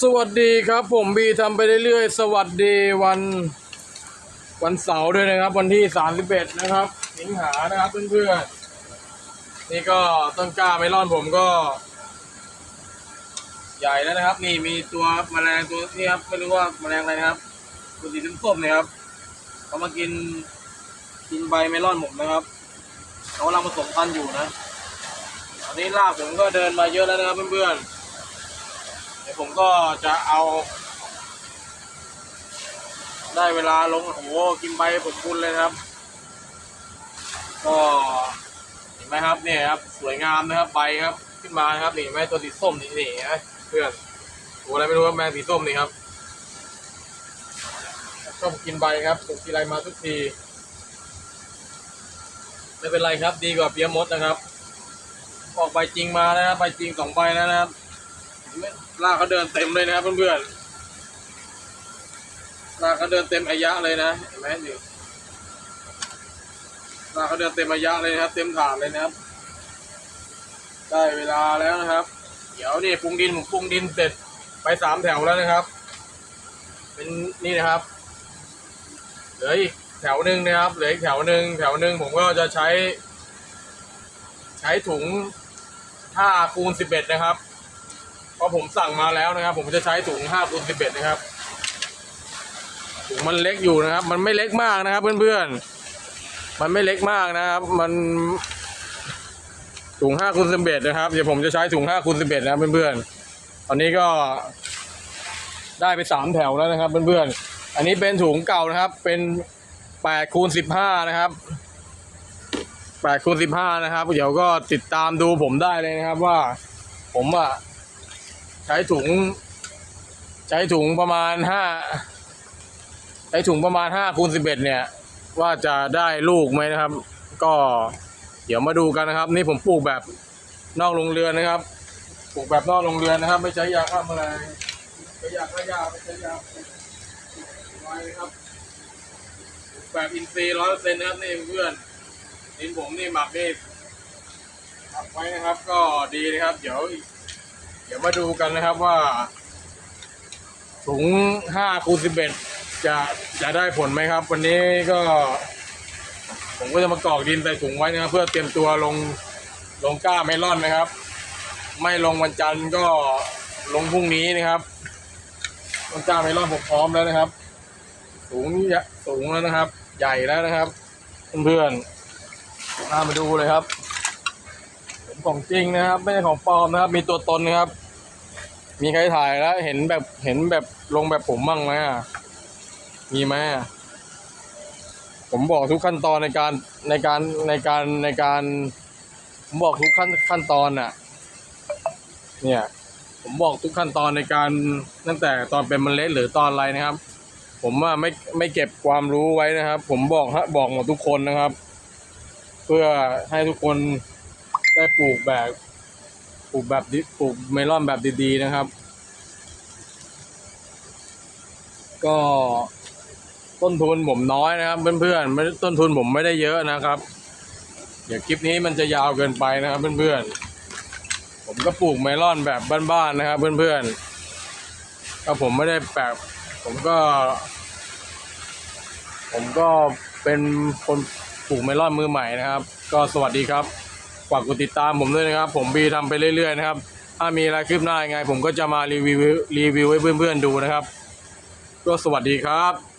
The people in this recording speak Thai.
สวัสดีครับผมบีทำไปเรื่อยๆ สวัสดีวันวันเสาร์ด้วยนะครับ วันที่ 31 นะครับ สิงหานะครับเพื่อนๆนี่ก็ต้นกล้าเมลอนผมก็ ใหญ่แล้วนะครับ นี่มีตัวแมลงตัวนี้ครับไม่รู้ว่าแมลงอะไรนะครับตัวสีส้มๆเนี่ยครับเขามากินกินใบเมลอนผมนะครับเขากำลังผสมพันธุ์อยู่นะตอนนี้ลากผมก็เดินมาเยอะแล้วนะครับเพื่อนๆ เดี๋ยวผมก็จะเอา ได้เวลาลงโอ้โหกินใบผมคุณเลยครับ ก็เห็นไหมครับเนี่ยครับสวยงามนะครับใบครับขึ้นมาครับนี่ไหมตัวสีส้มนี่นี่เห็นไหมเพื่อนตัวอะไรไม่รู้ว่าแมงสีส้มนี่ครับชอบกินใบครับถูกทีไรมาทุกทีไม่เป็นไรครับ ดีกว่าเปียมดนะครับ ออกใบจริงมานะครับใบจริงสองใบแล้วนะครับ ลากเขาเดินเต็มเลยนะครับเพื่อนๆลากเขาเดินเต็มอายะเลยนะเห็นไหมนี่ลากเขาเดินเต็มอายะเลยนะครับ เต็มถาดเลยนะครับ ได้เวลาแล้วนะครับ เดี๋ยวนี่ปรุงดินผมปรุงดินเสร็จไปสามแถวแล้วนะครับ เป็นนี่นะครับ เหลืออีกแถวหนึ่งนะครับ เหลืออีกแถวหนึ่งแถวหนึ่งผมก็จะใช้ ใช้ถุงห้าคูณสิบเอ็ดนะครับ ราะผมสั่งมาแล้วนะครับ ผมจะใช้ถุง5คูณ11 นะครับ ถุงมันเล็กอยู่นะครับ มันไม่เล็กมากนะครับ เพื่อนๆ มันไม่เล็กมากนะครับ มันถุง5คูณ11 นะครับ เดี๋ยวผมจะใช้ถุง5คูณ11 นะครับเพื่อนๆ ตอนนี้ก็ได้ไปสามแถวแล้วนะครับเพื่อนๆ อันนี้เป็นถุงเก่านะครับ เป็น8คูณ15 นะครับ8คูณ15 นะครับ เดี๋ยวก็ติดตามดูผมได้เลยนะครับว่าผมอะ ใช้ถุง ใช้ถุงประมาณห้าใช้ถุงประมาณห้าคูณสิบเอ็ดเนี่ย ว่าจะได้ลูกไหมนะครับ ก็เดี๋ยวมาดูกันนะครับ นี่ผมปลูกแบบนอกโรงเรือนนะครับ ปลูกแบบนอกโรงเรือนนะครับ ไม่ใช้ยาฆ่าแมลงไม่ยาฆ่ายาไม่ใช้ยาไว้นะครับ แบบอินทรีย์ร้อยเปอร์เซ็นต์นะครับนี่เพื่อนดินผมนี่หมักนี่หมักไว้นะครับ ก็ดีนะครับ เดี๋ยวอีก เดี๋ยวมาดูกันนะครับว่าถุงห้าคูณสิบเอ็ดจะจะได้ผลไหมครับ วันนี้ก็ ผมก็จะมากรอกดินใส่ถุงไว้นะครับ เพื่อเตรียมตัวลงลงกล้าเมลอนนะครับ ไม่ลงวันจันทร์ก็ลงพรุ่งนี้นะครับลงกล้าเมลอนผมพร้อมแล้วนะครับ สูงสูงแล้วนะครับ ใหญ่แล้วนะครับ เพื่อนๆมามาดูเลยครับ เป็นของจริงนะครับ ไม่ใช่ของปลอมนะครับ มีตัวตนนะครับ มีใครถ่ายแล้วเห็นแบบเห็นแบบลงแบบผมบ้างไหมอะมีไหมอะผมบอกทุกขั้นตอนในการในการในการในการ ผมบอกทุกขั้นขั้นตอนอะ เนี่ย ผมบอกทุกขั้นตอนในการตั้งแต่ตอนเป็นเมล็ดหรือตอนอะไรนะครับ ผมว่าไม่ไม่เก็บความรู้ไว้นะครับ ผมบอกฮะบอกหมดทุกคนนะครับ เพื่อให้ทุกคน ได้ปลูกแบบปลูกแบบดิปลูกเมลอนแบบดีๆนะครับ ก็ต้นทุนผมน้อยนะครับ เพื่อนๆไม่ต้นทุนผมไม่ได้เยอะนะครับ เดี๋ยวคลิปนี้มันจะยาวเกินไปนะครับ เพื่อนๆผมก็ปลูกเมลอนแบบบ้านๆนะครับ เพื่อนๆก็ผมไม่ได้แบบผมก็ ผมก็เป็นคนปลูกเมลอนมือใหม่นะครับ ก็สวัสดีครับ ฝากกดติดตามผมด้วยนะครับ ผมบีทำไปเรื่อยๆนะครับ ถ้ามีอะไรคืบหน้ายังไง ผมก็จะมารีวิวรีวิวให้เพื่อนๆดูนะครับ ก็สวัสดีครับ